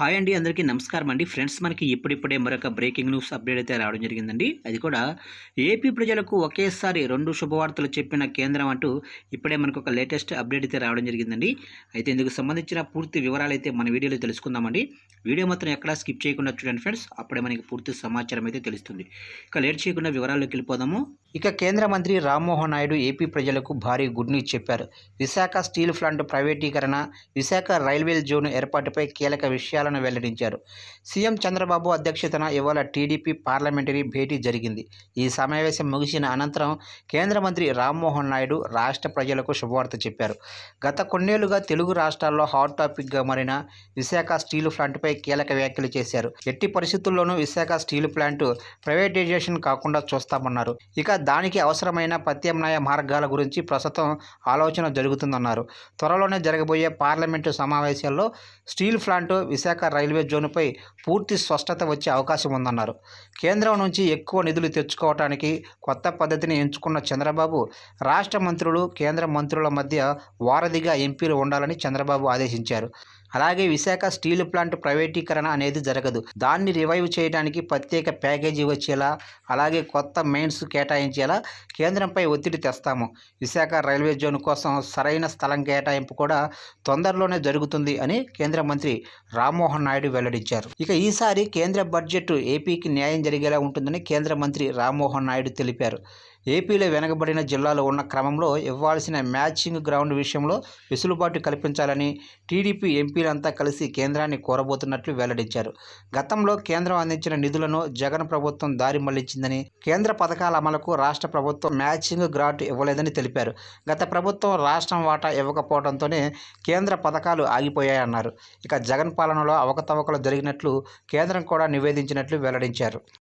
Hi అండి అందరికీ నమస్కారం అండి. ఫ్రెండ్స్ మనకి ఇప్పుడిప్పుడే మరొక బ్రేకింగ్ న్యూస్ అప్డేట్ అయితే రావడం జరిగిందండి. అది కూడా ఏపీ ప్రజలకు ఒకేసారి రెండు శుభవార్తలు చెప్పిన కేంద్రం అంటూ ఇప్పుడే మనకు ఒక లేటెస్ట్ అప్డేట్ అయితే రావడం జరిగిందండి. అయితే ఇందుకు సంబంధించిన పూర్తి వివరాలు అయితే మన వీడియోలో తెలుసుకుందామండి. వీడియో మాత్రం ఎక్కడా స్కిప్ చేయకుండా చూడండి ఫ్రెండ్స్. అప్పుడే మనకి పూర్తి సమాచారం అయితే తెలుస్తుంది. ఇక లేట్ చేయకుండా వివరాల్లోకి వెళ్ళిపోదాము. ఇక కేంద్ర మంత్రి రామ్మోహన్ నాయుడు ఏపీ ప్రజలకు భారీ గుడ్ న్యూస్ చెప్పారు. విశాఖ స్టీల్ ప్లాంట్ ప్రైవేటీకరణ విశాఖ రైల్వే జోన్ ఏర్పాటుపై కీలక విషయాలను వెల్లడించారు. సీఎం చంద్రబాబు అధ్యక్షతన ఇవాళ టీడీపీ పార్లమెంటరీ భేటీ జరిగింది. ఈ సమావేశం ముగిసిన అనంతరం కేంద్ర మంత్రి రామ్మోహన్ నాయుడు రాష్ట్ర ప్రజలకు శుభవార్త చెప్పారు. గత కొన్నేళ్ళుగా తెలుగు రాష్ట్రాల్లో హాట్ టాపిక్గా మారిన విశాఖ స్టీల్ ప్లాంట్పై కీలక వ్యాఖ్యలు చేశారు. ఎట్టి పరిస్థితుల్లోనూ విశాఖ స్టీల్ ప్లాంట్ ప్రైవేటైజేషన్ కాకుండా చూస్తామన్నారు. ఇక దానికి అవసరమైన ప్రత్యామ్నాయ మార్గాల గురించి ప్రస్తుతం ఆలోచన జరుగుతుందన్నారు. త్వరలోనే జరగబోయే పార్లమెంటు సమావేశాల్లో స్టీల్ ప్లాంట్ విశాఖ రైల్వే జోన్పై పూర్తి స్పష్టత వచ్చే అవకాశం ఉందన్నారు. కేంద్రం నుంచి ఎక్కువ నిధులు తెచ్చుకోవటానికి కొత్త పద్ధతిని ఎంచుకున్న చంద్రబాబు రాష్ట్ర మంత్రులు కేంద్ర మంత్రుల మధ్య వారధిగా ఎంపీలు ఉండాలని చంద్రబాబు ఆదేశించారు. అలాగే విశాఖ స్టీల్ ప్లాంట్ ప్రైవేటీకరణ అనేది జరగదు. దాన్ని రివైవ్ చేయడానికి ప్రత్యేక ప్యాకేజీ వచ్చేలా అలాగే కొత్త మెయిన్స్ కేటాయించేలా కేంద్రంపై ఒత్తిడి తెస్తాము. విశాఖ రైల్వే జోన్ కోసం సరైన స్థలం కేటాయింపు కూడా తొందరలోనే జరుగుతుంది అని కేంద్ర మంత్రి రామ్మోహన్ నాయుడు వెల్లడించారు. ఇక ఈసారి కేంద్ర బడ్జెట్ ఏపీకి న్యాయం జరిగేలా ఉంటుందని కేంద్ర మంత్రి రామ్మోహన్ నాయుడు తెలిపారు. ఏపీలో వెనకబడిన జిల్లాలో ఉన్న క్రమంలో ఇవ్వాల్సిన మ్యాచింగ్ గ్రౌండ్ విషయంలో వెసులుబాటు కల్పించాలని టీడీపీ ఎంపీలంతా కలిసి కేంద్రాన్ని కోరబోతున్నట్లు వెల్లడించారు. గతంలో కేంద్రం అందించిన నిధులను జగన్ ప్రభుత్వం దారి మళ్ళించిందని కేంద్ర పథకాల అమలుకు రాష్ట్ర ప్రభుత్వం మ్యాచింగ్ గ్రాంట్ ఇవ్వలేదని తెలిపారు. గత ప్రభుత్వం రాష్ట్రం వాటా ఇవ్వకపోవడంతోనే కేంద్ర పథకాలు ఆగిపోయాయన్నారు. ఇక జగన్ పాలనలో అవకతవకలు జరిగినట్లు కేంద్రం కూడా నివేదించినట్లు వెల్లడించారు.